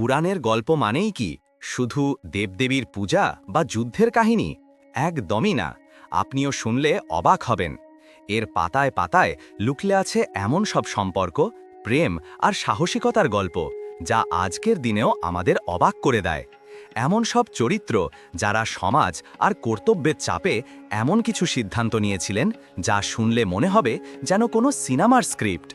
পুরাণের গল্প মানেই কি? শুধু দেবদেবীর পূজা বা যুদ্ধের কাহিনী? একদমই না। আপনিও শুনলে অবাক হবেন। এর পাতায় পাতায় লুকলে আছে এমন সব সম্পর্ক, প্রেম আর সাহসিকতার গল্প, যা আজকের দিনেও আমাদের অবাক করে দেয়। এমন সব চরিত্র যারা সমাজ আর কর্তব্যের চাপে এমন কিছু সিদ্ধান্ত নিয়েছিলেন, যা শুনলে মনে হবে যেন কোনো সিনেমার স্ক্রিপ্ট।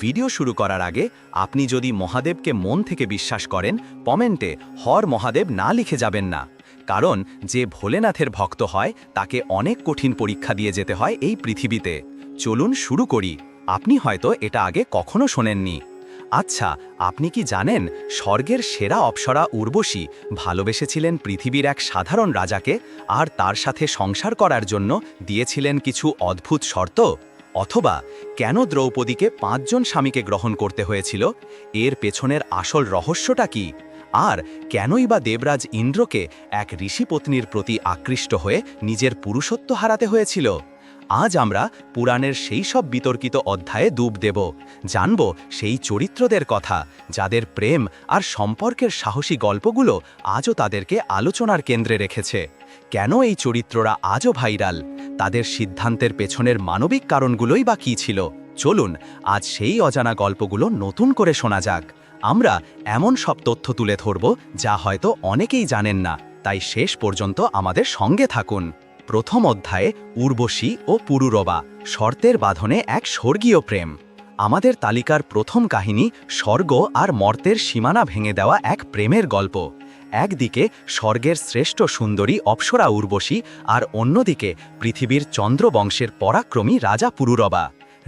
ভিডিও শুরু করার আগে আপনি যদি মহাদেবকে মন থেকে বিশ্বাস করেন, কমেন্টে হর মহাদেব না লিখে যাবেন না। কারণ যে ভোলেনাথের ভক্ত হয়, তাকে অনেক কঠিন পরীক্ষা দিয়ে যেতে হয় এই পৃথিবীতে। চলুন শুরু করি। আপনি হয়তো এটা আগে কখনো শোনেননি। আচ্ছা আপনি কি জানেন স্বর্গের সেরা অপ্সরা উর্বশী ভালোবেসেছিলেন পৃথিবীর এক সাধারণ রাজাকে, আর তার সাথে সংসার করার জন্য দিয়েছিলেন কিছু অদ্ভুত শর্ত? অথবা কেন দ্রৌপদীকে পাঁচজন স্বামীকে গ্রহণ করতে হয়েছিল, এর পেছনের আসল রহস্যটা কি? আর কেনই বা দেবরাজ ইন্দ্রকে এক ঋষিপত্নীর প্রতি আকৃষ্ট হয়ে নিজের পুরুষত্ব হারাতে হয়েছিল? আজ আমরা পুরাণের সেই সব বিতর্কিত অধ্যায়ে ডুব দেব, জানব সেই চরিত্রদের কথা, যাদের প্রেম আর সম্পর্কের সাহসী গল্পগুলো আজও তাদেরকে আলোচনার কেন্দ্রে রেখেছে। কেন এই চরিত্ররা আজও ভাইরাল? তাদের সিদ্ধান্তের পেছনের মানবিক কারণগুলোই বা কী ছিল? চলুন, আজ সেই অজানা গল্পগুলো নতুন করে শোনা যাক। আমরা এমন সব তথ্য তুলে ধরব যা হয়তো অনেকেই জানেন না। তাই শেষ পর্যন্ত আমাদের সঙ্গে থাকুন। প্রথম অধ্যায়ে উর্বশী ও পুরুরবা, শর্তের বাঁধনে এক স্বর্গীয় প্রেম। আমাদের তালিকার প্রথম কাহিনী স্বর্গ আর মর্তের সীমানা ভেঙে দেওয়া এক প্রেমের গল্প। একদিকে স্বর্গের শ্রেষ্ঠ সুন্দরী অপ্সরা উর্বশী আর অন্যদিকে পৃথিবীর চন্দ্রবংশের পরাক্রমী রাজা পুরুরবা।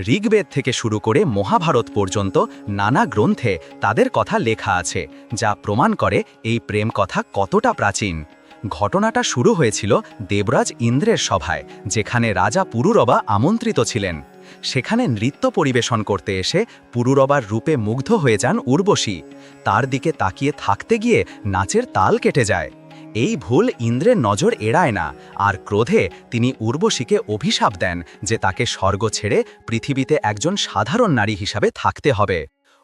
ঋগ্বেদ থেকে শুরু করে মহাভারত পর্যন্ত নানা গ্রন্থে তাদের কথা লেখা আছে, যা প্রমাণ করে এই প্রেম কথা কতটা প্রাচীন। ঘটনাটা শুরু হয়েছিল দেবরাজ ইন্দ্রের সভায়, যেখানে রাজা পুরুরবা আমন্ত্রিত ছিলেন। সেখানে নৃত্য পরিবেশন করতে এসে পুরুরবার রূপে মুগ্ধ হয়ে যান উর্বশী। তার দিকে তাকিয়ে থাকতে গিয়ে নাচের তাল কেটে যায়। এই ভুল ইন্দ্রের নজর এড়ায় না, আর ক্রোধে তিনি উর্বশীকে অভিশাপ দেন যে তাকে স্বর্গ ছেড়ে পৃথিবীতে একজন সাধারণ নারী হিসাবে থাকতে হবে।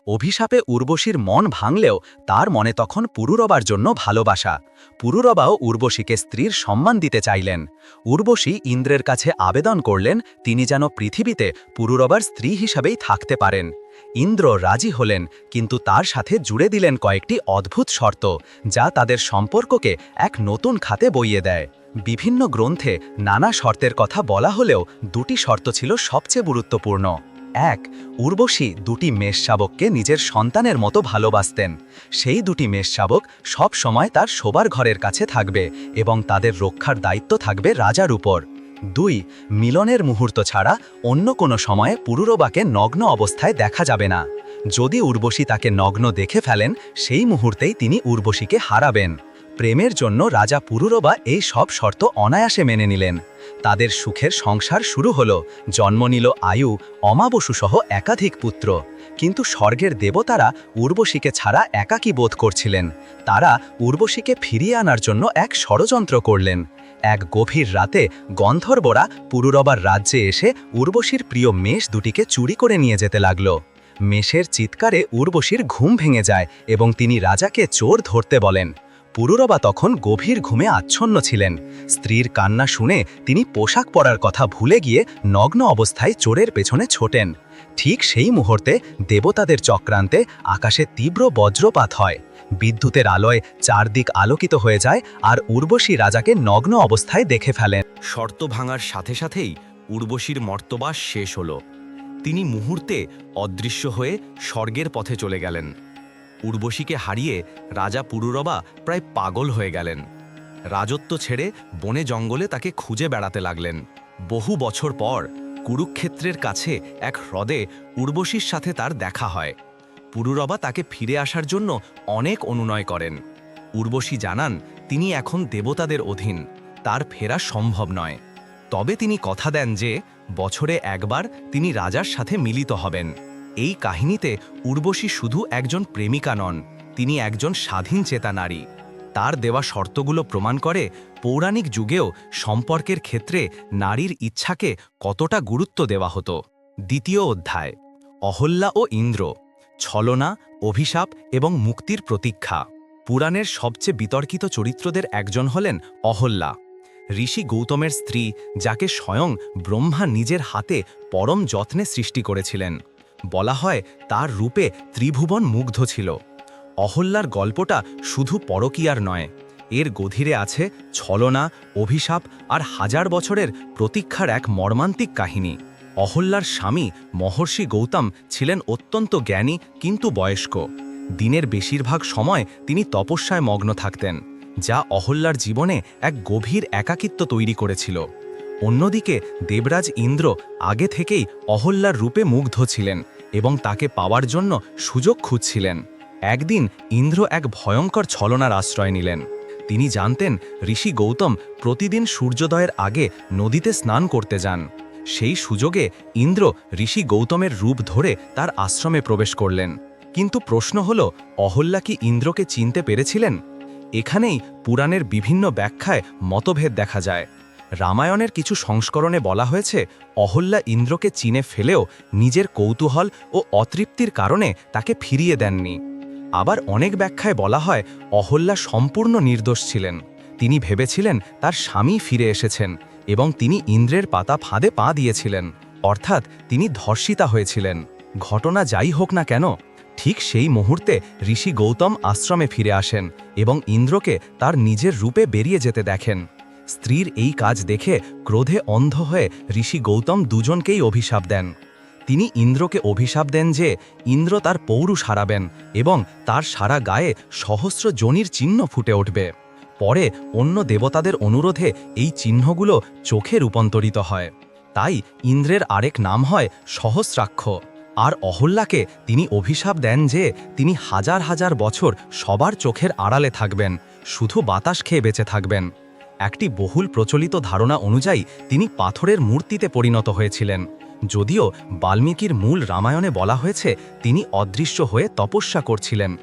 অভিশাপে উর্বশীর মন ভাঙলেও তার মনে তখন পুরুরবার জন্য ভালোবাসা। পুরুরবাও উর্বশীকে স্ত্রীর সম্মান দিতে চাইলেন। উর্বশী ইন্দ্রের কাছে আবেদন করলেন, তিনি যেন পৃথিবীতে পুরুরবার স্ত্রী হিসাবেই থাকতে পারেন। ইন্দ্র রাজি হলেন, কিন্তু তার সাথে জুড়ে দিলেন কয়েকটি অদ্ভুত শর্ত, যা তাদের সম্পর্ককে এক নতুন খাতে বইয়ে দেয়। বিভিন্ন গ্রন্থে নানা শর্তের কথা বলা হলেও দুটি শর্ত ছিল সবচেয়ে গুরুত্বপূর্ণ। এক, উর্বশী দুটি মেষ শাবককে নিজের সন্তানের মতো ভালোবাসতেন। সেই দুটি মেষ শাবক সব সময় তার শোবার ঘরের কাছে থাকবে এবং তাদের রক্ষার দায়িত্ব থাকবে রাজার উপর। দুই, মিলনের মুহূর্ত ছাড়া অন্য কোনো সময়ে পুরুরবাকে নগ্ন অবস্থায় দেখা যাবে না। যদি উর্বশী তাকে নগ্ন দেখে ফেলেন, সেই মুহূর্তেই তিনি উর্বশীকে হারাবেন। প্রেমের জন্য রাজা পুরুরবা এই সব শর্ত অনায়াসে মেনে নিলেন। তাদের সুখের সংসার শুরু হল, জন্ম নিল আয়ু অমাবসুসহ একাধিক পুত্র। কিন্তু স্বর্গের দেবতারা উর্বশীকে ছাড়া একাকী বোধ করছিলেন। তারা উর্বশীকে ফিরিয়ে আনার জন্য এক ষড়যন্ত্র করলেন। এক গভীর রাতে গন্ধর্বরা পুরুরবার রাজ্যে এসে উর্বশীর প্রিয় মেষ দুটিকে চুরি করে নিয়ে যেতে লাগল। মেষের চিৎকারে উর্বশীর ঘুম ভেঙে যায় এবং তিনি রাজাকে চোর ধরতে বলেন। পুরুরবা তখন গভীর ঘুমে আচ্ছন্ন ছিলেন। স্ত্রীর কান্না শুনে তিনি পোশাক পরার কথা ভুলে গিয়ে নগ্ন অবস্থায় চোরের পেছনে ছোটেন। ঠিক সেই মুহূর্তে দেবতাদের চক্রান্তে আকাশে তীব্র বজ্রপাত হয়। বিদ্যুতের আলোয় চারদিক আলোকিত হয়ে যায় আর উর্বশী রাজাকে নগ্ন অবস্থায় দেখে ফেলেন। শর্ত ভাঙার সাথে সাথেই উর্বশীর মর্তবাস শেষ হল। তিনি মুহূর্তে অদৃশ্য হয়ে স্বর্গের পথে চলে গেলেন। উর্বশীকে হারিয়ে রাজা পুরুরবা প্রায় পাগল হয়ে গেলেন। রাজত্ব ছেড়ে বনে জঙ্গলে তাকে খুঁজে বেড়াতে লাগলেন। বহু বছর পর কুরুক্ষেত্রের কাছে এক হ্রদে উর্বশীর সাথে তার দেখা হয়। পুরুরবা তাকে ফিরে আসার জন্য অনেক অনুনয় করেন। উর্বশী জানান, তিনি এখন দেবতাদের অধীন, তার ফেরা সম্ভব নয়। তবে তিনি কথা দেন যে, বছরে একবার তিনি রাজার সাথে মিলিত হবেন। এই কাহিনীতে উর্বশী শুধু একজন প্রেমিকা নন, তিনি একজন স্বাধীন চেতা নারী। তার দেওয়া শর্তগুলো প্রমাণ করে পৌরাণিক যুগেও সম্পর্কের ক্ষেত্রে নারীর ইচ্ছাকে কতটা গুরুত্ব দেওয়া হতো। দ্বিতীয় অধ্যায়, অহল্যা ও ইন্দ্র, ছলনা, অভিশাপ এবং মুক্তির প্রতীক্ষা। পুরাণের সবচেয়ে বিতর্কিত চরিত্রদের একজন হলেন অহল্যা। ঋষি গৌতমের স্ত্রী, যাকে স্বয়ং ব্রহ্মা নিজের হাতে পরম যত্নে সৃষ্টি করেছিলেন। বলা হয় তার রূপে ত্রিভুবন মুগ্ধ ছিল। অহল্যার গল্পটা শুধু পরকীয়ার নয়, এর গধীরে আছে ছলনা, অভিশাপ আর হাজার বছরের প্রতীক্ষার এক মর্মান্তিক কাহিনী। অহল্যার স্বামী মহর্ষি গৌতম ছিলেন অত্যন্ত জ্ঞানী কিন্তু বয়স্ক। দিনের বেশিরভাগ সময় তিনি তপস্যায় মগ্ন থাকতেন, যা অহল্যার জীবনে এক গভীর একাকিত্ব তৈরি করেছিল। অন্যদিকে দেবরাজ ইন্দ্র আগে থেকেই অহল্যার রূপে মুগ্ধ ছিলেন। এবং তাকে পাওয়ার জন্য সুযোগ খুঁজছিলেন। একদিন ইন্দ্র এক ভয়ঙ্কর ছলনার আশ্রয় নিলেন। তিনি জানতেন ঋষি গৌতম প্রতিদিন সূর্যোদয়ের আগে নদীতে স্নান করতে যান। সেই সুযোগে ইন্দ্র ঋষি গৌতমের রূপ ধরে তার আশ্রমে প্রবেশ করলেন। কিন্তু প্রশ্ন হল, অহল্যা কি ইন্দ্রকে চিনতে পেরেছিলেন? এখানেই পুরাণের বিভিন্ন ব্যাখ্যায় মতভেদ দেখা যায়। রামায়ণের কিছু সংস্করণে বলা হয়েছে, অহল্যা ইন্দ্রকে চিনে ফেলেও নিজের কৌতূহল ও অতৃপ্তির কারণে তাকে ফিরিয়ে দেননি। আবার অনেক ব্যাখ্যায় বলা হয়, অহল্যা সম্পূর্ণ নির্দোষ ছিলেন। তিনি ভেবেছিলেন তার স্বামী ফিরে এসেছেন এবং তিনি ইন্দ্রের পাতা ফাঁদে পা দিয়েছিলেন। অর্থাৎ তিনি ধর্ষিতা হয়েছিলেন। ঘটনা যাই হোক না কেন, ঠিক সেই মুহূর্তে ঋষি গৌতম আশ্রমে ফিরে আসেন এবং ইন্দ্রকে তার নিজের রূপে বেরিয়ে যেতে দেখেন। স্ত্রীর এই কাজ দেখে ক্রোধে অন্ধ হয়ে ঋষি গৌতম দুজনকেই অভিশাপ দেন। তিনি ইন্দ্রকে অভিশাপ দেন যে ইন্দ্র তার পৌরুষ হারাবেন এবং তার সারা গায়ে সহস্র জনির চিহ্ন ফুটে উঠবে। পরে অন্য দেবতাদের অনুরোধে এই চিহ্নগুলো চোখে রূপান্তরিত হয়। তাই ইন্দ্রের আরেক নাম হয় সহস্রাক্ষ। আর অহল্যাকে তিনি অভিশাপ দেন যে তিনি হাজার হাজার বছর সবার চোখের আড়ালে থাকবেন, শুধু বাতাস খেয়ে বেঁচে থাকবেন। একটি বহুল প্রচলিত ধারণা অনুযায়ী তিনি পাথরের মূর্তিতে পরিণত হয়েছিলেন। যদিও বাল্মীকির মূল রামায়ণে বলা হয়েছে, তিনি অদৃশ্য হয়ে তপস্যা করছিলেন।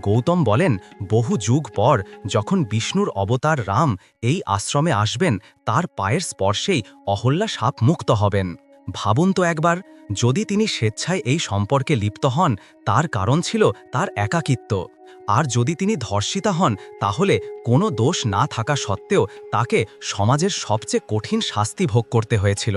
গৌতম বলেন, বহু যুগ পর যখন বিষ্ণুর অবতার রাম এই আশ্রমে আসবেন, তার পায়ের স্পর্শেই অহল্যা সাপ মুক্ত হবেন। ভাবুন তো একবার, যদি তিনি স্বেচ্ছায় এই সম্পর্কে লিপ্ত হন, তার কারণ ছিল তার একাকিত্ব। আর যদি তিনি ধর্ষিতা হন, তাহলে কোনো দোষ না থাকা সত্ত্বেও তাকে সমাজের সবচেয়ে কঠিন শাস্তি ভোগ করতে হয়েছিল।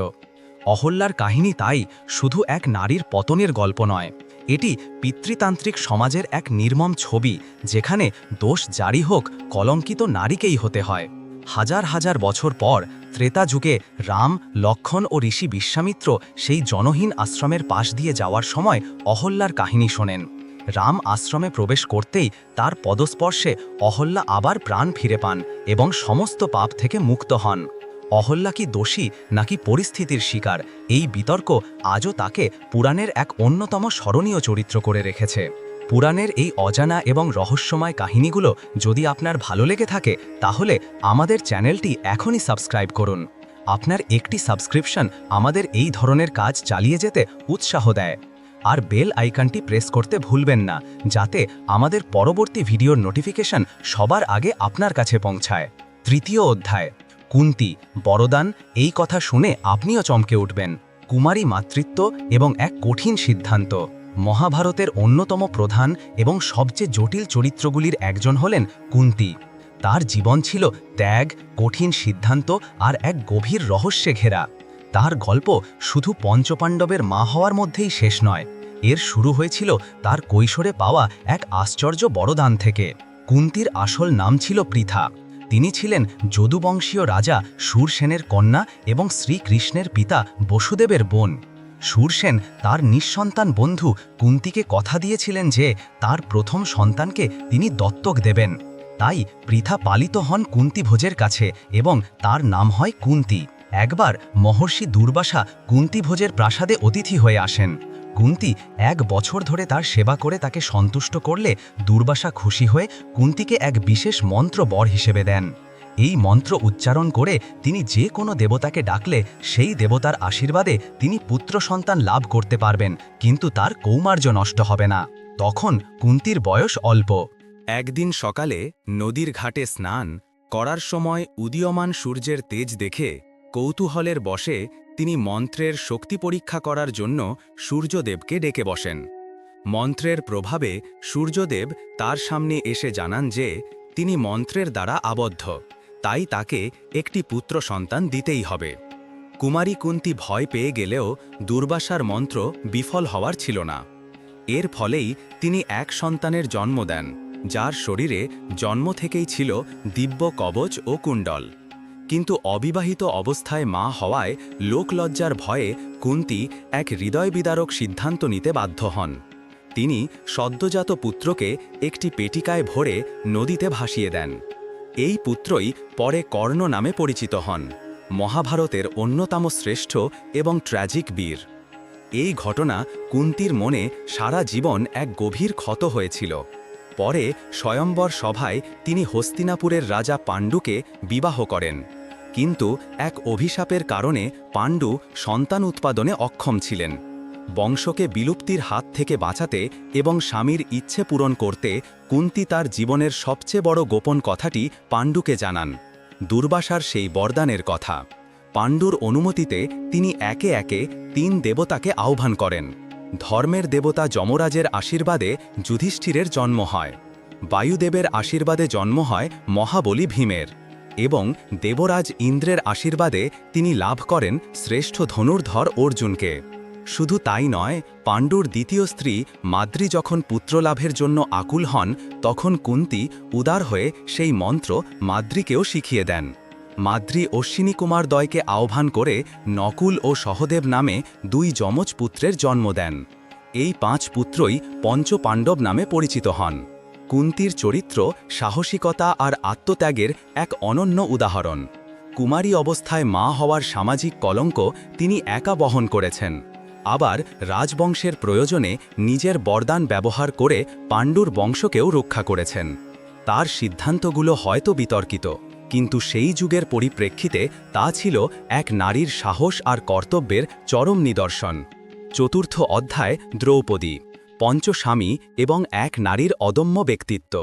অহল্যার কাহিনী তাই শুধু এক নারীর পতনের গল্প নয়, এটি পিতৃতান্ত্রিক সমাজের এক নির্মম ছবি, যেখানে দোষ জারি হোক, কলঙ্কিত নারীকেই হতে হয়। হাজার হাজার বছর পর ত্রেতা যুগে রাম, লক্ষণ ও ঋষি বিশ্বামিত্র সেই জনহীন আশ্রমের পাশ দিয়ে যাওয়ার সময় অহল্যার কাহিনী শোনেন। রাম আশ্রমে প্রবেশ করতেই তার পদস্পর্শে অহল্যা আবার প্রাণ ফিরে পান এবং সমস্ত পাপ থেকে মুক্ত হন। অহল্যা কি দোষী নাকি পরিস্থিতির শিকার? এই বিতর্ক আজও তাকে পুরাণের এক অন্যতম স্মরণীয় চরিত্র করে রেখেছে। পুরাণের এই অজানা এবং রহস্যময় কাহিনীগুলো যদি আপনার ভালো লেগে থাকে, তাহলে আমাদের চ্যানেলটি এখনই সাবস্ক্রাইব করুন। আপনার একটি সাবস্ক্রিপশন আমাদের এই ধরনের কাজ চালিয়ে যেতে উৎসাহ দেয়। আর বেল আইকনটি প্রেস করতে ভুলবেন না, যাতে আমাদের পরবর্তী ভিডিওর নোটিফিকেশন সবার আগে আপনার কাছে পৌঁছায়। তৃতীয় অধ্যায়, কুন্তি, বড়দান, এই কথা শুনে আপনিও চমকে উঠবেন। কুমারী মাতৃত্ব এবং এক কঠিন সিদ্ধান্ত। মহাভারতের অন্যতম প্রধান এবং সবচেয়ে জটিল চরিত্রগুলির একজন হলেন কুন্তি। তার জীবন ছিল ত্যাগ, কঠিন সিদ্ধান্ত আর এক গভীর রহস্যে ঘেরা। তার গল্প শুধু পঞ্চপাণ্ডবের মা হওয়ার মধ্যেই শেষ নয়। এর শুরু হয়েছিল তার কৈশোরে পাওয়া এক আশ্চর্য বড়দান থেকে। কুন্তির আসল নাম ছিল পৃথা। তিনি ছিলেন যদুবংশীয় রাজা সুরসেনের কন্যা এবং শ্রীকৃষ্ণের পিতা বসুদেবের বোন। সুরসেন তার নিঃসন্তান বন্ধু কুন্তিকে কথা দিয়েছিলেন যে তার প্রথম সন্তানকে তিনি দত্তক দেবেন। তাই পৃথা পালিত হন কুন্তি ভোজের কাছে এবং তার নাম হয় কুন্তি। একবার মহর্ষি দুর্বাসা কুন্তি ভোজের প্রাসাদে অতিথি হয়ে আসেন। কুন্তি এক বছর ধরে তার সেবা করে তাকে সন্তুষ্ট করলে দুর্বাসা খুশি হয়ে কুন্তিকে এক বিশেষ মন্ত্র বর হিসেবে দেন। এই মন্ত্র উচ্চারণ করে তিনি যে কোনো দেবতাকে ডাকলে সেই দেবতার আশীর্বাদে তিনি পুত্র সন্তান লাভ করতে পারবেন, কিন্তু তার কৌমার্য নষ্ট হবে না। তখন কুন্তির বয়স অল্প। একদিন সকালে নদীর ঘাটে স্নান করার সময় উদীয়মান সূর্যের তেজ দেখে কৌতূহলের বসে তিনি মন্ত্রের শক্তি পরীক্ষা করার জন্য সূর্যদেবকে ডেকে বসেন। মন্ত্রের প্রভাবে সূর্যদেব তার সামনে এসে জানান যে তিনি মন্ত্রের দ্বারা আবদ্ধ। তাই তাকে একটি পুত্র সন্তান দিতেই হবে। কুমারী কুন্তি ভয় পেয়ে গেলেও দুর্বাসার মন্ত্র বিফল হওয়ার ছিল না। এর ফলেই তিনি এক সন্তানের জন্ম দেন, যার শরীরে জন্ম থেকেই ছিল দিব্য কবচ ও কুণ্ডল। কিন্তু অবিবাহিত অবস্থায় মা হওয়ায় লোকলজ্জার ভয়ে কুন্তি এক হৃদয় বিদারক সিদ্ধান্ত নিতে বাধ্য হন। তিনি সদ্যজাত পুত্রকে একটি পেটিকায় ভরে নদীতে ভাসিয়ে দেন। এই পুত্রই পরে কর্ণ নামে পরিচিত হন, মহাভারতের অন্যতম শ্রেষ্ঠ এবং ট্র্যাজিক বীর। এই ঘটনা কুন্তির মনে সারা জীবন এক গভীর ক্ষত হয়েছিল। পরে স্বয়ম্বর সভায় তিনি হস্তিনাপুরের রাজা পাণ্ডুকে বিবাহ করেন, কিন্তু এক অভিশাপের কারণে পাণ্ডু সন্তান উৎপাদনে অক্ষম ছিলেন। বংশকে বিলুপ্তির হাত থেকে বাঁচাতে এবং স্বামীর ইচ্ছে পূরণ করতে কুন্তি তার জীবনের সবচেয়ে বড় গোপন কথাটি পাণ্ডুকে জানান। দুর্বাসার সেই বরদানের কথা। পাণ্ডুর অনুমতিতে তিনি একে একে তিন দেবতাকে আহ্বান করেন। ধর্মের দেবতা যমরাজের আশীর্বাদে যুধিষ্ঠিরের জন্ম হয়। বায়ুদেবের আশীর্বাদে জন্ম হয় মহাবলী ভীমের এবং দেবরাজ ইন্দ্রের আশীর্বাদে তিনি লাভ করেন শ্রেষ্ঠ ধনুর্ধর অর্জুনকে। শুধু তাই নয়, পাণ্ডুর দ্বিতীয় স্ত্রী মাদ্রি যখন পুত্রলাভের জন্য আকুল হন, তখন কুন্তি উদার হয়ে সেই মন্ত্র মাদ্রিকেও শিখিয়ে দেন। মাদ্রি অশ্বিনী কুমার দয়কে আহ্বান করে নকুল ও সহদেব নামে দুই যমজ পুত্রের জন্ম দেন। এই পাঁচ পুত্রই পঞ্চপাণ্ডব নামে পরিচিত হন। কুন্তির চরিত্র সাহসিকতা আর আত্মত্যাগের এক অনন্য উদাহরণ। কুমারী অবস্থায় মা হওয়ার সামাজিক কলঙ্ক তিনি একা বহন করেছেন। আবার রাজবংশের প্রয়োজনে নিজের বরদান ব্যবহার করে পাণ্ডুর বংশকেও রক্ষা করেছেন। তার সিদ্ধান্তগুলো হয়তো বিতর্কিত, কিন্তু সেই যুগের পরিপ্রেক্ষিতে তা ছিল এক নারীর সাহস আর কর্তব্যের চরম নিদর্শন। চতুর্থ অধ্যায়, দ্রৌপদী, পঞ্চস্বামী এবং এক নারীর অদম্য ব্যক্তিত্ব।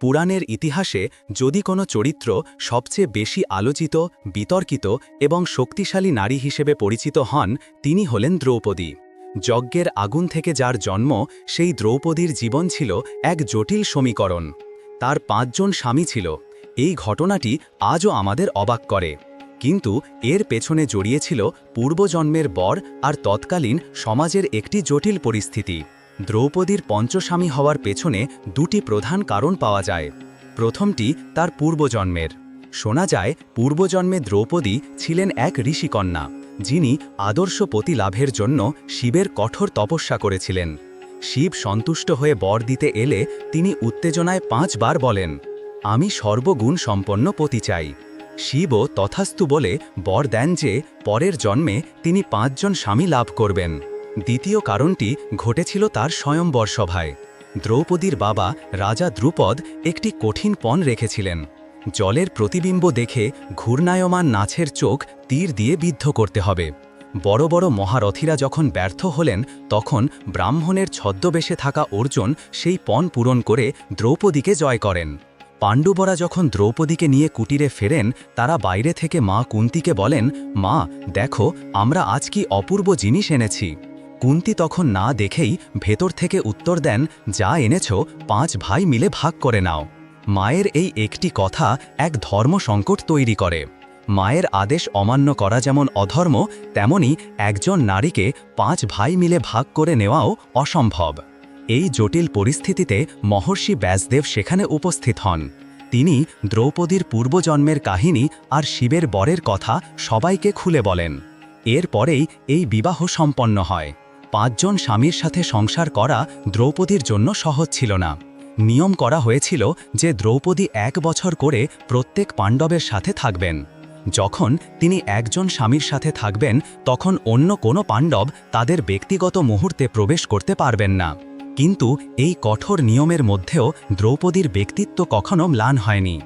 পুরাণের ইতিহাসে যদি কোনো চরিত্র সবচেয়ে বেশি আলোচিত, বিতর্কিত এবং শক্তিশালী নারী হিসেবে পরিচিত হন, তিনি হলেন দ্রৌপদী। যজ্ঞের আগুন থেকে যার জন্ম, সেই দ্রৌপদীর জীবন ছিল এক জটিল সমীকরণ। তার পাঁচজন স্বামী ছিল। এই ঘটনাটি আজও আমাদের অবাক করে। কিন্তু এর পেছনে জড়িয়েছিল পূর্বজন্মের বর আর তৎকালীন সমাজের একটি জটিল পরিস্থিতি। দ্রৌপদীর পঞ্চস্বামী হওয়ার পেছনে দুটি প্রধান কারণ পাওয়া যায়। প্রথমটি তার পূর্বজন্মের। শোনা যায়, পূর্বজন্মে দ্রৌপদী ছিলেন এক ঋষিকন্যা, যিনি আদর্শ পতি লাভের জন্য শিবের কঠোর তপস্যা করেছিলেন। শিব সন্তুষ্ট হয়ে বর দিতে এলে তিনি উত্তেজনায় পাঁচবার বলেন, আমি সর্বগুণ সম্পন্ন পতি চাই। শিবও তথাস্তু বলে বর দেন যে, পরের জন্মে তিনি পাঁচজন স্বামী লাভ করবেন। দ্বিতীয় কারণটি ঘটেছিল তার স্বয়ংবর সভায়। দ্রৌপদীর বাবা রাজা দ্রুপদ একটি কঠিন পণ রেখেছিলেন। জলের প্রতিবিম্ব দেখে ঘূর্ণায়মান নাছের চোখ তীর দিয়ে বিদ্ধ করতে হবে। বড় বড় মহারথীরা যখন ব্যর্থ হলেন, তখন ব্রাহ্মণের ছদ্মবেশে থাকা অর্জুন সেই পণ পূরণ করে দ্রৌপদীকে জয় করেন। পাণ্ডবরা যখন দ্রৌপদীকে নিয়ে কুটিরে ফেরেন, তারা বাইরে থেকে মা কুন্তিকে বলেন, মা, দেখো, আমরা আজ কি অপূর্ব জিনিস এনেছি। কুন্তি তখন না দেখেই ভেতর থেকে উত্তর দেন, যা এনেছ, পাঁচ ভাই মিলে ভাগ করে নাও। মায়ের এই একটি কথা এক ধর্ম সংকট তৈরি করে। মায়ের আদেশ অমান্য করা যেমন অধর্ম, তেমনি একজন নারীকে পাঁচ ভাই মিলে ভাগ করে নেওয়াও অসম্ভব। এই জটিল পরিস্থিতিতে মহর্ষি ব্যাসদেব সেখানে উপস্থিত হন। তিনি দ্রৌপদীর পূর্বজন্মের কাহিনী আর শিবের বরের কথা সবাইকে খুলে বলেন। এরপরেই এই বিবাহ সম্পন্ন হয়। পাঁচজন স্বামীর সাথে সংসার করা দ্রৌপদীর জন্য সহজ ছিল না। নিয়ম করা হয়েছিল যে দ্রৌপদী এক বছর করে প্রত্যেক পাণ্ডবের সাথে থাকবেন। যখন তিনি একজন স্বামীর সাথে থাকবেন, তখন অন্য কোনো পাণ্ডব তাদের ব্যক্তিগত মুহূর্তে প্রবেশ করতে পারবেন না। কিন্তু এই কঠোর নিয়মের মধ্যেও দ্রৌপদীর ব্যক্তিত্ব কখনো ম্লান হয়নি।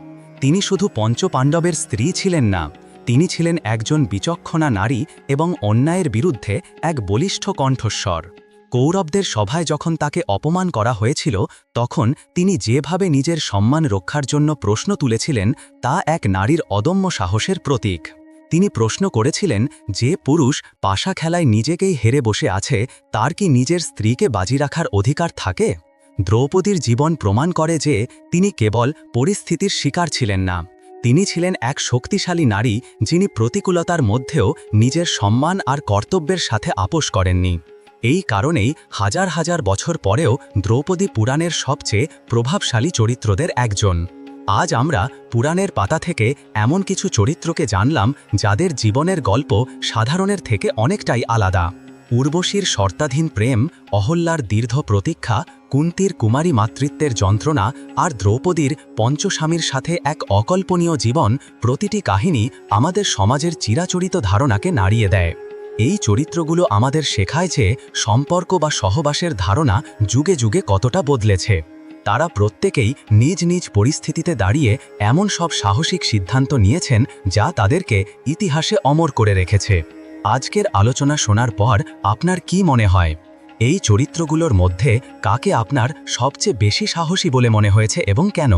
তিনি শুধু পঞ্চপাণ্ডবের স্ত্রী ছিলেন না তিনি ছিলেন একজন বিচক্ষণা নারী এবং অন্যায়ের বিরুদ্ধে এক বলিষ্ঠ কণ্ঠস্বর। কৌরবদের সভায় যখন তাকে অপমান করা হয়েছিল, তখন তিনি যেভাবে নিজের সম্মান রক্ষার জন্য প্রশ্ন তুলেছিলেন, তা এক নারীর অদম্য সাহসের প্রতীক। তিনি প্রশ্ন করেছিলেন, যে পুরুষ পাশা খেলায় নিজেকেই হেরে বসে আছে, তার কি নিজের স্ত্রীকে বাজি রাখার অধিকার থাকে? দ্রৌপদীর জীবন প্রমাণ করে যে তিনি কেবল পরিস্থিতির শিকার ছিলেন না। তিনি ছিলেন এক শক্তিশালী নারী যিনি প্রতিকূলতার মধ্যেও নিজের সম্মান আর কর্তব্যের সাথে আপোষ করেননি। এই কারণেই হাজার হাজার বছর পরেও দ্রৌপদী পুরাণের সবচেয়ে প্রভাবশালী চরিত্রদের একজন। আজ আমরা পুরাণের পাতা থেকে এমন কিছু চরিত্রকে জানলাম যাদের জীবনের গল্প সাধারণের থেকে অনেকটাই আলাদা। উর্বশীর শর্তাধীন প্রেম, অহল্যার দীর্ঘ প্রতীক্ষা, কুন্তির কুমারী মাতৃত্বের যন্ত্রণা আর দ্রৌপদীর পঞ্চস্বামীর সাথে এক অকল্পনীয় জীবন প্রতিটি কাহিনী আমাদের সমাজের চিরাচরিত ধারণাকে নাড়িয়ে দেয়। এই চরিত্রগুলো আমাদের শেখায় যে সম্পর্ক বা সহবাসের ধারণা যুগে যুগে কতটা বদলেছে। তারা প্রত্যেকেই নিজ নিজ পরিস্থিতিতে দাঁড়িয়ে এমন সব সাহসিক সিদ্ধান্ত নিয়েছেন যা তাদেরকে ইতিহাসে অমর করে রেখেছে। আজকের আলোচনা শোনার পর আপনার কি মনে হয়? এই চরিত্রগুলোর মধ্যে কাকে আপনার সবচেয়ে বেশি সাহসী বলে মনে হয়েছে এবং কেন?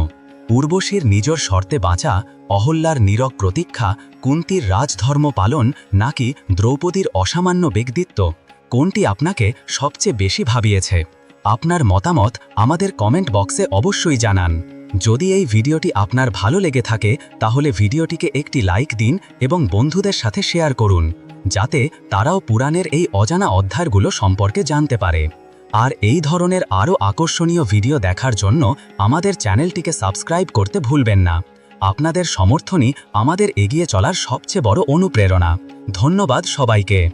উর্বশীর নিজর শর্তে বাঁচা, অহল্যার নীরব প্রতীক্ষা, কুন্তির রাজধর্ম পালন নাকি দ্রৌপদীর অসামান্য ব্যক্তিত্ব? কোনটি আপনাকে সবচেয়ে বেশি ভাবিয়েছে? আপনার মতামত আমাদের কমেন্ট বক্সে অবশ্যই জানান। যদি এই ভিডিওটি আপনার ভালো লেগে থাকে, তাহলে ভিডিওটিকে একটি লাইক দিন এবং বন্ধুদের সাথে শেয়ার করুন, যাতে তারাও পুরাণের এই অজানা অধ্যায়গুলো সম্পর্কে জানতে পারে। আর এই ধরনের আরও আকর্ষণীয় ভিডিও দেখার জন্য আমাদের চ্যানেলটিকে সাবস্ক্রাইব করতে ভুলবেন না। আপনাদের সমর্থনই আমাদের এগিয়ে চলার সবচেয়ে বড় অনুপ্রেরণা। ধন্যবাদ সবাইকে।